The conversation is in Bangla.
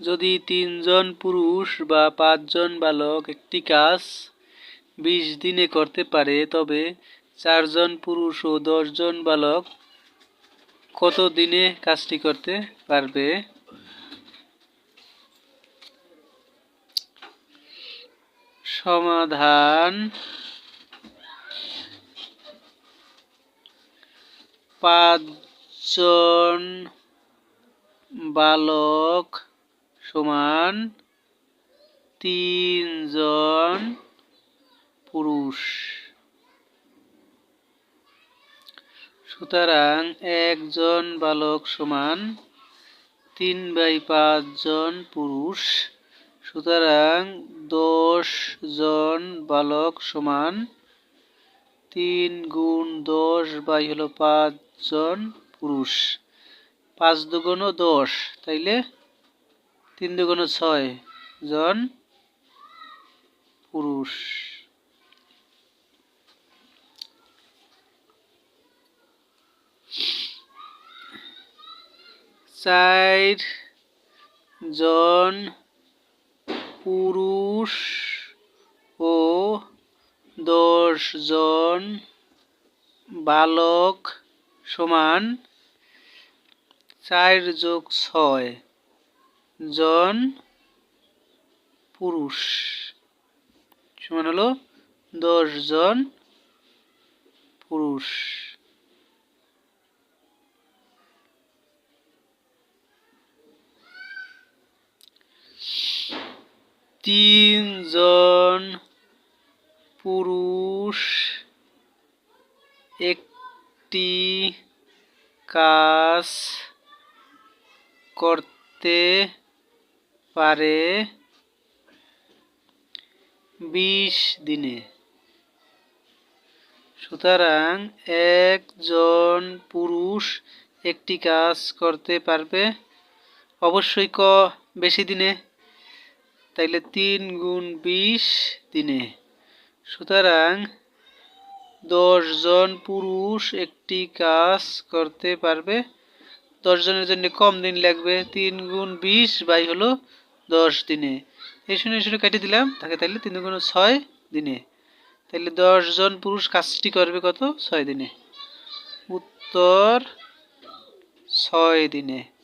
যদি তিনজন পুরুষ বা পাঁচজন বালক একটি কাজ বিশ দিনে করতে পারে, তবে চারজন পুরুষ ও দশজন বালক কত দিনে কাজটি করতে পারবে? সমাধান পাঁচজন বালক সমান তিনজন পুরুষ। সুতরাং একজন বালক সমান তিন বাই পাঁচজন পুরুষ। সুতরাং দশ জন বালক সমান তিন গুণ দশ বাই হলো পাঁচজন পুরুষ। পাঁচ দুগুণ দশ, তাইলে তিন দুগুণ ছয় জন পুরুষ। চার জন পুরুষ ও দশ জন বালক সমান চার যোগ ছয়। জন পুরুষ। সমান হলো দশ জন পুরুষ। তিনজন পুরুষ একটি কাজ করতে পারে বিশ দিনে। সুতরাং একজন পুরুষ একটি কাজ করতে পারবে অবশ্যই ক বেশি দিনে? তাইলে তিন গুণ বিশ দিনে। সুতরাং দশজন পুরুষ একটি কাজ করতে পারবে। দশজনের জন্য কম দিন লাগবে। তিন গুণ বিশ বাই হলো দশ দিনে। এই শুনে শুনে কেটে দিলাম, তাকে তাইলে তিন গুণ ছয় দিনে। তাহলে দশজন পুরুষ কাজটি করবে কত? ছয় দিনে। উত্তর, ছয় দিনে।